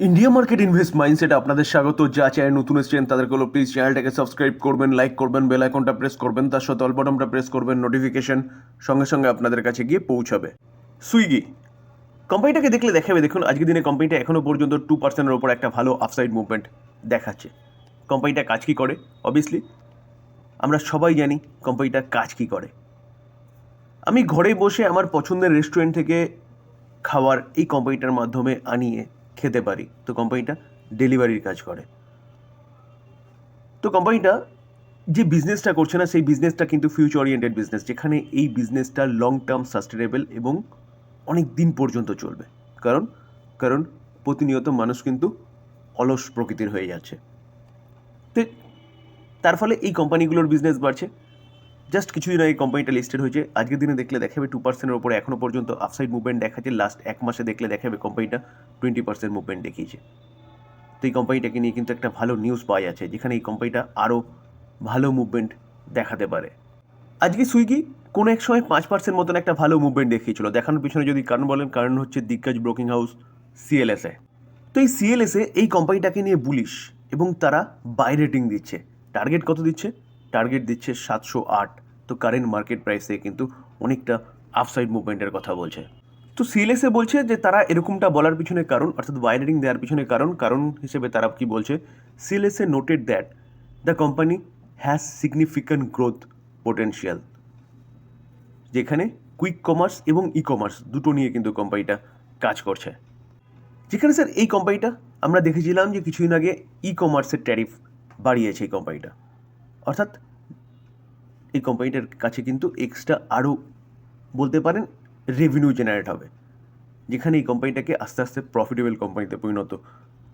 India market invest mindset আপনাদের স্বাগত। যা চ্যানেল নতুন এসেছেন, তাদেরকে হলো প্লিজ চ্যানেলটাকে সাবস্ক্রাইব করবেন লাইক করবেন বেল আইকনটা প্রেস করবেন, তার সাথে অল প্রেস করবেন নোটিফিকেশন সঙ্গে সঙ্গে আপনাদের কাছে গিয়ে পৌঁছাবে। সুইগি কোম্পানিটাকে দেখলে দেখাবে, দেখুন আজকের দিনে কোম্পানিটা এখনও পর্যন্ত টু পার্সেন্টের ওপর একটা ভালো আফসাইড মুভমেন্ট দেখাচ্ছে। কোম্পানিটা কাজ কী করে? অবভিয়াসলি আমরা সবাই জানি কোম্পানিটা কাজ কী করে। আমি ঘরে বসে আমার পছন্দের রেস্টুরেন্ট থেকে খাওয়ার এই কোম্পানিটার মাধ্যমে আনিয়ে খেতে পারি। তো কোম্পানিটা ডেলিভারির কাজ করে। তো কোম্পানিটা যে বিজনেসটা করছে না, সেই বিজনেসটা কিন্তু ফিউচার ওরিয়েন্টেড বিজনেস যেখানে এই বিজনেসটা লং টার্ম সাস্টেনেবল এবং অনেক দিন পর্যন্ত চলবে। কারণ কারণ প্রতিনিয়ত মানুষ কিন্তু অলস প্রকৃতির হয়ে যাচ্ছে। তো, তার ফলে এই কোম্পানিগুলোর বিজনেস বাড়ছে। জাস্ট কিছুদিন আগে কোম্পানিটা লিস্টেড হয়েছে। আজকের দিনে দেখলে দেখাবে টু পার্সেন্টের ওপরে এখনও পর্যন্ত আপসাইড মুভমেন্ট দেখাচ্ছে। লাস্ট এক মাসে দেখলে দেখাবে কোম্পানিটা টোয়েন্টি পার্সেন্ট মুভমেন্ট দেখিয়েছে। তো এই কোম্পানিটাকে নিয়ে কিন্তু একটা ভালো নিউজ পাওয়া যাচ্ছে, যেখানে এই কোম্পানিটা আরও ভালো মুভমেন্ট দেখাতে পারে। আজকে সুইগি কোনো এক সময় পাঁচ পার্সেন্ট মতন একটা ভালো মুভমেন্ট দেখিয়েছিল। দেখানোর পিছনে যদি কারণ বলেন, কারণ হচ্ছে দিগ্গজ ব্রোকিং হাউস সিএলএসএ তো এই সিএলএসএ এই কোম্পানিটাকে নিয়ে বুলিশ এবং তারা বাই রেটিং দিচ্ছে। টার্গেট কত দিচ্ছে? টার্গেট দিচ্ছে সাতশো আট। তো কারেন্ট মার্কেট প্রাইসে কিন্তু অনেকটা আপসাইড মুভমেন্টের কথা বলছে। তো সিএলএসএ বলছে যে তারা এরকমটা বলার পিছনে কারণ, অর্থাৎ রেটিং দেওয়ার পিছনে কারণ কারণ হিসেবে তারা কি বলছে CLSA noted that the company has significant growth potential যেখানে কুইক কমার্স এবং ই কমার্স দুটো নিয়ে কিন্তু কোম্পানিটা কাজ করছে। যেখানে স্যার এই কোম্পানিটা আমরা দেখেছিলাম যে কিছুদিন আগে ই কমার্সের ট্যারিফ বাড়িয়েছে এই কোম্পানিটা অর্থাৎ এই কোম্পানিটার কাছে কিন্তু এক্সট্রা আরও বলতে পারেন রেভিনিউ জেনারেট হবে, যেখানে এই কোম্পানিটাকে আস্তে আস্তে প্রফিটেবল কোম্পানিতে পরিণত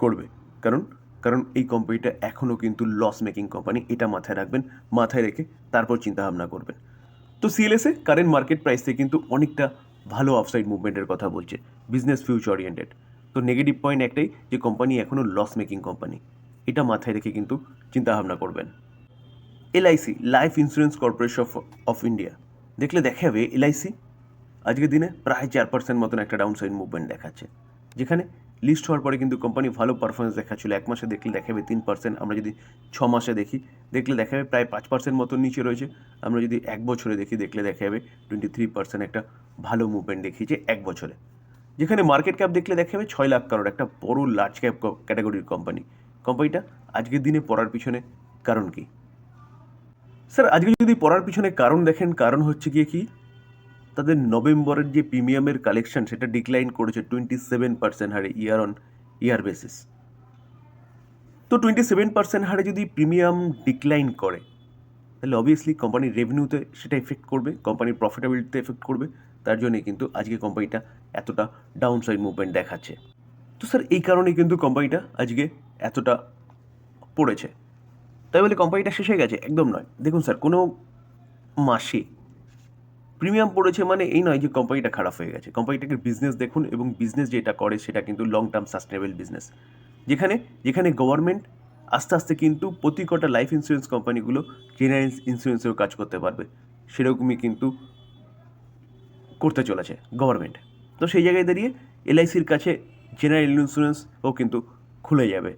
করবে। কারণ কারণ এই কোম্পানিটা এখনও কিন্তু লস মেকিং কোম্পানি এটা মাথায় রাখবেন, মাথায় রেখে তারপর চিন্তাভাবনা করবেন। তো সিএলএসএ কারেন্ট মার্কেট প্রাইসে কিন্তু অনেকটা ভালো আফসাইড মুভমেন্টের কথা বলছে বিজনেস ফিউচার ওরিয়েন্টেড তো নেগেটিভ পয়েন্ট একটাই যে কোম্পানি এখনও লস মেকিং কোম্পানি এটা মাথায় রেখে কিন্তু চিন্তাভাবনা করবেন। LIC life insurance corporation of of India দেখলে দেখা যাবে এলআইসি। আজকের দিনে প্রায় চার পার্সেন্ট মতন একটা ডাউন সাইড মুভমেন্ট দেখাচ্ছে। যেখানে লিস্ট হওয়ার পরে কিন্তু কোম্পানি ভালো পারফরমেন্স দেখাচ্ছিল। এক মাসে দেখলে দেখাবে তিন পার্সেন্ট আমরা যদি ছ মাসে দেখি, দেখলে দেখা যাবে প্রায় পাঁচ পার্সেন্ট মতন নিচে রয়েছে। আমরা যদি এক বছরে দেখি, দেখলে দেখা যাবে টোয়েন্টি থ্রি পার্সেন্ট একটা ভালো মুভমেন্ট দেখিয়েছে এক বছরে। যেখানে মার্কেট ক্যাপ দেখলে দেখা যাবে ছয় লাখ কারোর একটা বড় লার্জ ক্যাপ ক্যাটাগরির কোম্পানি কোম্পানিটা আজকের দিনে পড়ার পিছনে কারণ কী? স্যার, আজকে যদি পড়ার পিছনে কারণ দেখেন, কারণ হচ্ছে গিয়ে কি? তাদের নভেম্বরের যে প্রিমিয়ামের কালেকশন সেটা ডিক্লাইন করেছে টোয়েন্টি সেভেন পার্সেন্ট হারে ইয়ার অন ইয়ার বেসিস তো টোয়েন্টি সেভেন পার্সেন্ট হারে যদি প্রিমিয়াম ডিক্লাইন করে, তাহলে অবভিয়াসলি কোম্পানির রেভিনিউতে সেটা এফেক্ট করবে কোম্পানির প্রফিটেবিলিটিতে এফেক্ট করবে, তার জন্যে কিন্তু আজকে কোম্পানিটা এতটা ডাউন সাইড মুভমেন্ট দেখাচ্ছে। তো স্যার, এই কারণেই কিন্তু কোম্পানিটা আজকে এতটা পড়েছে। তাই বলে কোম্পানিটা শেষ হয়ে গেছে? একদম নয়। দেখুন স্যার কোনো মাসে প্রিমিয়াম পড়েছে মানে এই নয় যে কোম্পানিটা খারাপ হয়ে গেছে। কোম্পানিটাকে বিজনেস দেখুন এবং বিজনেস যেটা করে সেটা কিন্তু লং টার্ম সাস্টেনেবল বিজনেস যেখানে যেখানে গভর্নমেন্ট আস্তে আস্তে কিন্তু প্রতি কটা লাইফ ইন্স্যুরেন্স কোম্পানিগুলো জেনারেল ইন্স্যুরেন্সেও কাজ করতে পারবে। সেরকমই কিন্তু করতে চলেছে গভর্নমেন্ট তো সেই জায়গায় দাঁড়িয়ে এলআইসির কাছে জেনারেল ইন্স্যুরেন্সও কিন্তু খুলে যাবে।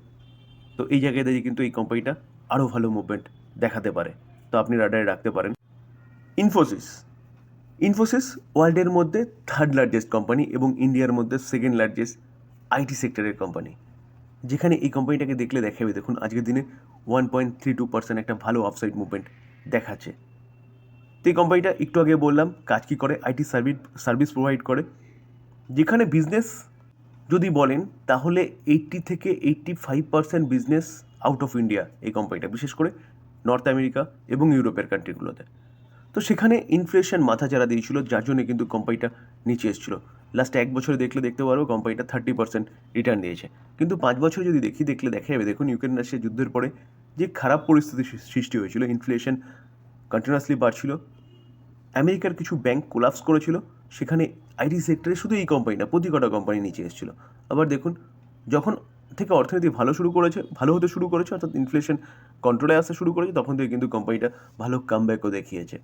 তো এই জায়গায় দাঁড়িয়ে কিন্তু এই কোম্পানিটা আরও ভালো মুভমেন্ট দেখাতে পারে। তো আপনি রাডারে রাখতে পারেন। ইনফোসিস ইনফোসিস ওয়ার্ল্ডের মধ্যে থার্ড লার্জেস্ট কোম্পানি এবং ইন্ডিয়ার মধ্যে সেকেন্ড লার্জেস্ট আইটি সেক্টরের কোম্পানি যেখানে এই কোম্পানিটাকে দেখলে দেখাবে, দেখুন আজকের দিনে one point three two percent একটা ভালো অফসাইড মুভমেন্ট দেখাচ্ছে। তো এই কোম্পানিটা একটু আগে বললাম, কাজ কী করে? আইটি সার্ভিস সার্ভিস প্রোভাইড করে। যেখানে বিজনেস যদি বলেন, তাহলে এইট্টি থেকে eighty five percent business out of India এই কোম্পানিটা বিশেষ করে নর্থ আমেরিকা এবং ইউরোপের কান্ট্রিগুলোতে তো সেখানে ইনফ্লেশন মাথা চারা দিয়েছিল, যার জন্য কিন্তু কোম্পানিটা নিচে এসেছিল। লাস্ট এক বছরে দেখলে দেখতে পারব কোম্পানিটা থার্টি পার্সেন্ট রিটার্ন দিয়েছে। কিন্তু পাঁচ বছর যদি দেখি, দেখলে দেখা যাবে। দেখুন ইউক্রেন রাশিয়া যুদ্ধের পরে যে খারাপ পরিস্থিতি সৃষ্টি হয়েছিল ইনফ্লেশন কন্টিনিউয়াসলি বাড়ছিল। আমেরিকার কিছু ব্যাংক কোলাপস করেছিল। সেখানে আইটি সেক্টরে শুধু এই কোম্পানি না প্রতি কটা কোম্পানি নিচে এসেছিল। আবার দেখুন, যখন থেকে অর্থনীতি ভালো শুরু করেছে, ভালো হতে শুরু করেছে, অর্থাৎ ইনফ্লেশন কন্ট্রোলে আসতে শুরু করেছে, তখন থেকে কিন্তু কোম্পানিটা ভালো কামব্যাকও দেখিয়েছে।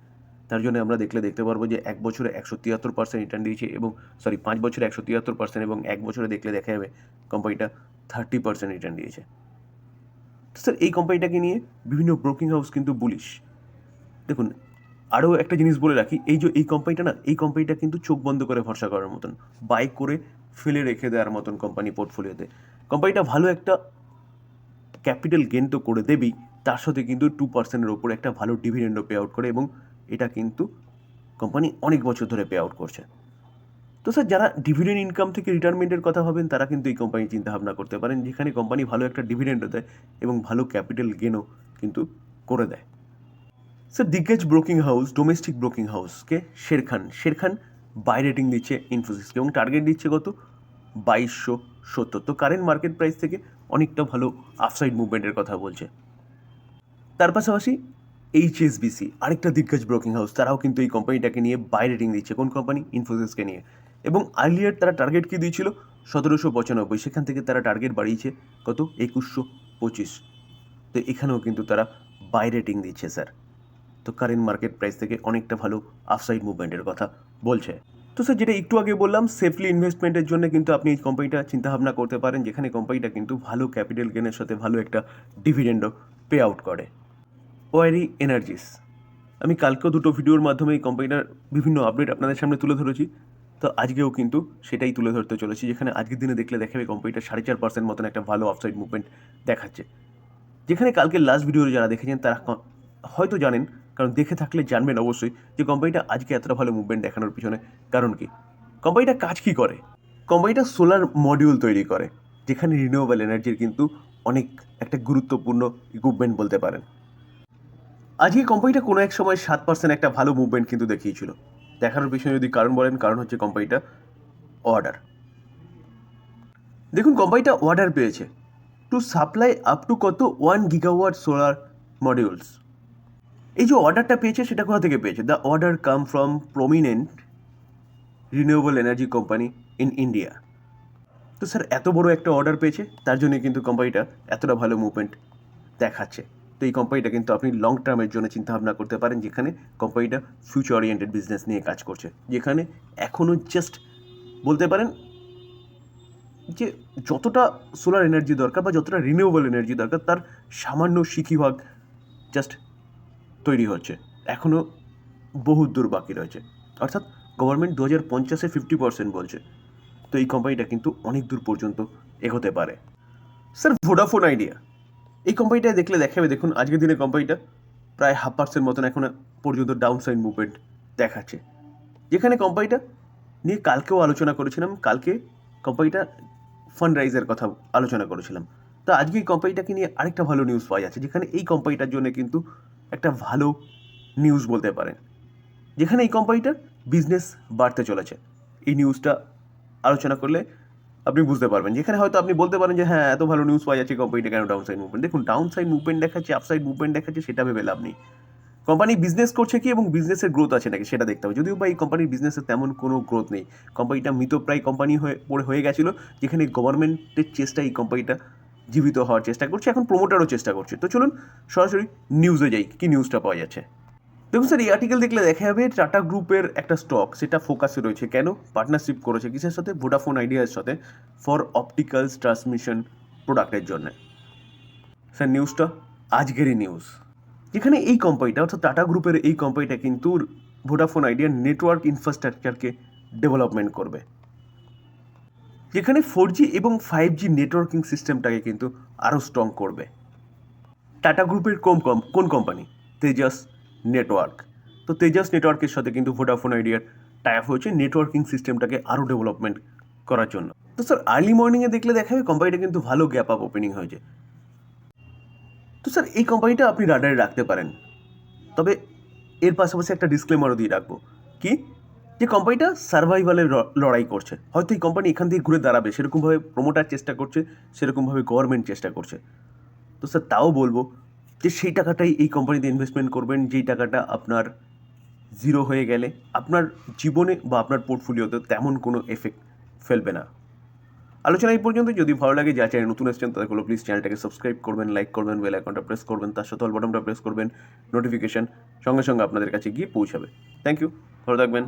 তার জন্য আমরা দেখলে দেখতে পারব যে এক বছরে একশো তিয়াত্তর পার্সেন্ট রিটার্ন দিয়েছে এবং সরি পাঁচ বছরে একশো তিয়াত্তর পার্সেন্ট এবং এক বছরে দেখলে দেখা যাবে কোম্পানিটা থার্টি পার্সেন্ট রিটার্ন দিয়েছে। তো স্যার এই কোম্পানিটাকে নিয়ে বিভিন্ন ব্রোকিং হাউস কিন্তু বুলিশ দেখুন আরও একটা জিনিস বলে রাখি, এই যে এই কোম্পানিটা না, এই কোম্পানিটা কিন্তু চোখ বন্ধ করে ভরসা করার মতন বাই করে ফেলে রেখে দেওয়ার মতন কোম্পানি পোর্টফোলিওতে কোম্পানিটা ভালো একটা ক্যাপিটাল গেন তো করে দেবেই, তার সাথে কিন্তু টু পার্সেন্টের ওপরে একটা ভালো ডিভিডেন্ডও পে আউট করে এবং এটা কিন্তু কোম্পানি অনেক বছর ধরে পে আউট করছে। তো স্যার যারা ডিভিডেন্ড ইনকাম থেকে রিটায়ারমেন্টের কথা ভাবেন, তারা কিন্তু এই কোম্পানি চিন্তা ভাবনা করতে পারেন, যেখানে কোম্পানি ভালো একটা ডিভিডেন্ডও দেয় এবং ভালো ক্যাপিটাল গেনও কিন্তু করে দেয়। স্যার দিগ্গজ ব্রোকিং হাউস ডোমেস্টিক ব্রোকিং হাউসকে শেরখান শেরখান বাই রেটিং দিচ্ছে ইনফোসিসকে এবং টার্গেট দিচ্ছে কত? বাইশশো সত্তর তো কারেন্ট মার্কেট প্রাইস থেকে অনেকটা ভালো আফসাইড মুভমেন্টের কথা বলছে। তার পাশাপাশি এইচএসবিসি, আরেকটা দিগ্গজ ব্রোকিং হাউস তারাও কিন্তু এই কোম্পানিটাকে নিয়ে বাই রেটিং দিচ্ছে। কোন কোম্পানি ইনফোসিসকে নিয়ে। এবং আর্লিয়ার তারা টার্গেট কি দিয়েছিল? সতেরোশো পঁচানব্বই। সেখান থেকে তারা টার্গেট বাড়িয়েছে কত? একুশশো পঁচিশ। তো এখানেও কিন্তু তারা বাই রেটিং দিচ্ছে স্যার তো কারেন্ট মার্কেট প্রাইস থেকে অনেকটা ভালো আফসাইড মুভমেন্টের কথা বলছে। তো স্যার যেটা একটু আগে বললাম সেফলি ইনভেস্টমেন্টের জন্য কিন্তু আপনি এই কোম্পানিটা চিন্তাভাবনা করতে পারেন, যেখানে কোম্পানিটা কিন্তু ভালো ক্যাপিটাল গেনের সাথে ভালো একটা ডিভিডেন্ডও পে আউট করে। ওয়ারি এনার্জিস আমি কালকেও দুটো ভিডিওর মাধ্যমে এই কোম্পানিটার বিভিন্ন আপডেট আপনাদের সামনে তুলে ধরেছি। তো আজকেও কিন্তু সেটাই তুলে ধরতে চলেছি, যেখানে আজকের দিনে দেখলে দেখাবে কোম্পানিটা সাড়ে চার পার্সেন্ট মতন একটা ভালো আফসাইড মুভমেন্ট দেখাচ্ছে। যেখানে কালকে লাস্ট ভিডিও যারা দেখেছেন, তারা হয়তো জানেন কারণ দেখে থাকলে জানবেন অবশ্যই যে কোম্পানিটা আজকে এতটা ভালো মুভমেন্ট দেখানোর পিছনে কারণ কি? কোম্পানিটা কাজ কি করে? কোম্পানিটা সোলার মডিউল তৈরি করে, যেখানে রিনিউয়েবল এনার্জির কিন্তু অনেক একটা গুরুত্বপূর্ণ ইকুইপমেন্ট বলতে পারেন। আজকে কোম্পানিটা কোনো এক সময় সাত পার্সেন্ট একটা ভালো মুভমেন্ট কিন্তু দেখিয়েছিল। দেখানোর পিছনে যদি কারণ বলেন, কারণ হচ্ছে কোম্পানিটা অর্ডার দেখুন, কোম্পানিটা অর্ডার পেয়েছে। টু সাপ্লাই আপ টু কত? ওয়ান গিগাওয়াট সোলার মডিউলস এই যে অর্ডারটা পেয়েছে, সেটা কোথা থেকে পেয়েছে? The order come from prominent renewable energy company in India তো স্যার এত বড় একটা অর্ডার পেয়েছে, তার জন্য কিন্তু কোম্পানিটা এতটা ভালো মুভমেন্ট দেখাচ্ছে। তো এই কোম্পানিটা কিন্তু আপনি লং টার্মের জন্য চিন্তা ভাবনা করতে পারেন, যেখানে কোম্পানিটা ফিউচার ওরিয়েন্টেড বিজনেস নিয়ে কাজ করছে। যেখানে এখনও জাস্ট বলতে পারেন যে যতটা সোলার এনার্জি দরকার বা যতটা রিনিউয়েবল এনার্জি দরকার, তার সামান্য শিখিভাগ জাস্ট তৈরি হচ্ছে এখনও বহু দূর বাকি রয়েছে। অর্থাৎ গভর্নমেন্ট দু হাজার পঞ্চাশে ফিফটি পার্সেন্ট বলছে। তো এই কোম্পানিটা কিন্তু অনেক দূর পর্যন্ত এগোতে পারে। স্যার ভোডাফোন আইডিয়া এই কোম্পানিটা দেখলে দেখাবে, দেখুন, আজকের দিনে কোম্পানিটা প্রায় হাফ পার্সেন্ট মতন এখন পর্যন্ত ডাউন সাইড মুভমেন্ট দেখাচ্ছে। যেখানে কোম্পানিটা নিয়ে কালকেও আলোচনা করেছিলাম, কালকে কোম্পানিটা ফান্ড রাইজের কথা আলোচনা করেছিলাম। তো আজকে এই কোম্পানিটাকে নিয়ে আরেকটা ভালো নিউজ পাওয়া যাচ্ছে, যেখানে এই কোম্পানিটার জন্য কিন্তু একটা ভালো নিউজ বলতে পারেন। যেখানে এই কোম্পানিটার বিজনেস বাড়তে চলেছে। এই নিউজটা আলোচনা করলে আপনি বুঝতে পারবেন। যেখানে হয়তো আপনি বলতে পারেন যে হ্যাঁ এত ভালো নিউজ পাওয়া যাচ্ছে কোম্পানিটা কেন ডাউন সাইড মুভমেন্ট দেখুন ডাউন সাইড মুভমেন্ট দেখাচ্ছে আপসাইড মুভমেন্ট দেখাচ্ছে, সেটা ভেবে লাভ নেই। কোম্পানি বিজনেস করছে কি এবং বিজনেসের গ্রোথ আছে নাকি, সেটা দেখতে হবে। যদিও বা এই কোম্পানির বিজনেসের তেমন কোনো গ্রোথ নেই। কোম্পানিটা মৃতপ্রায় কোম্পানি হয়ে, পড়ে হয়ে গেছিল, যেখানে গভর্নমেন্টের চেষ্টা এই কোম্পানিটা জীবিত হওয়ার চেষ্টা করছে, এখন প্রমোটারও চেষ্টা করছে। তো চলুন সরাসরি নিউজে যাই, কি নিউজটা পাওয়া যাচ্ছে? দেখুন স্যার এই আর্টিকেল দেখলে দেখা যাবে টাটা গ্রুপের একটা স্টক সেটা ফোকাসে রয়েছে। কেন? পার্টনারশিপ করেছে কিসের সাথে? ভোডাফোন আইডিয়ার সাথে ফর অপটিক্যালস ট্রান্সমিশন প্রোডাক্টের জন্য। স্যার নিউজটা আজকেরই নিউজ যেখানে এই কোম্পানিটা অর্থাৎ টাটা গ্রুপের এই কোম্পানিটা কিন্তু ভোডাফোন আইডিয়ার নেটওয়ার্ক ইনফ্রাস্ট্রাকচারকে ডেভেলপমেন্ট করবে। যেখানে ফোর জি এবং ফাইভ জি নেটওয়ার্কিং সিস্টেমটাকে কিন্তু আরও স্ট্রং করবে। টাটা গ্রুপের কোন কম কোন কোম্পানি তেজাস নেটওয়ার্ক তো তেজাস নেটওয়ার্কের সাথে কিন্তু ভোডাফোন আইডিয়ার টাইপ হয়েছে নেটওয়ার্কিং সিস্টেমটাকে আরও ডেভেলপমেন্ট করার জন্য। তো স্যার আর্লি মর্নিংয়ে দেখলে দেখা যাবে কোম্পানিটা কিন্তু ভালো গ্যাপ আপ ওপেনিং হয়েছে। তো স্যার এই কোম্পানিটা আপনি রাডারে রাখতে পারেন। তবে এর পাশাপাশি একটা ডিসক্লেমারও দিয়ে রাখব। কি? যে কোম্পানিটা সার্ভাইভালের লড়াই করছে। হয়তো এই কোম্পানি এখান থেকে ঘুরে দাঁড়াবে, সেরকমভাবে প্রমোটার চেষ্টা করছে, সেরকমভাবে গভর্নমেন্ট চেষ্টা করছে। তো স্যার তাও বলব যে সেই টাকাটাই এই কোম্পানিতে ইনভেস্টমেন্ট করবেন, যেই টাকাটা আপনার জিরো হয়ে গেলে আপনার জীবনে বা আপনার পোর্টফোলিওতে তেমন কোনো এফেক্ট ফেলবে না। আলোচনা এই পর্যন্ত। যদি ভালো লাগে যা চ্যানেল নতুন এসেছেন তাদেরগুলো প্লিজ চ্যানেলটাকে সাবস্ক্রাইব করবেন লাইক করবেন বেল আইকনটা প্রেস করবেন, তার সাথে অল বাটনটা প্রেস করবেন নোটিফিকেশন সঙ্গে সঙ্গে আপনাদের কাছে গিয়ে পৌঁছাবে। থ্যাংক ইউ ভালো থাকবেন।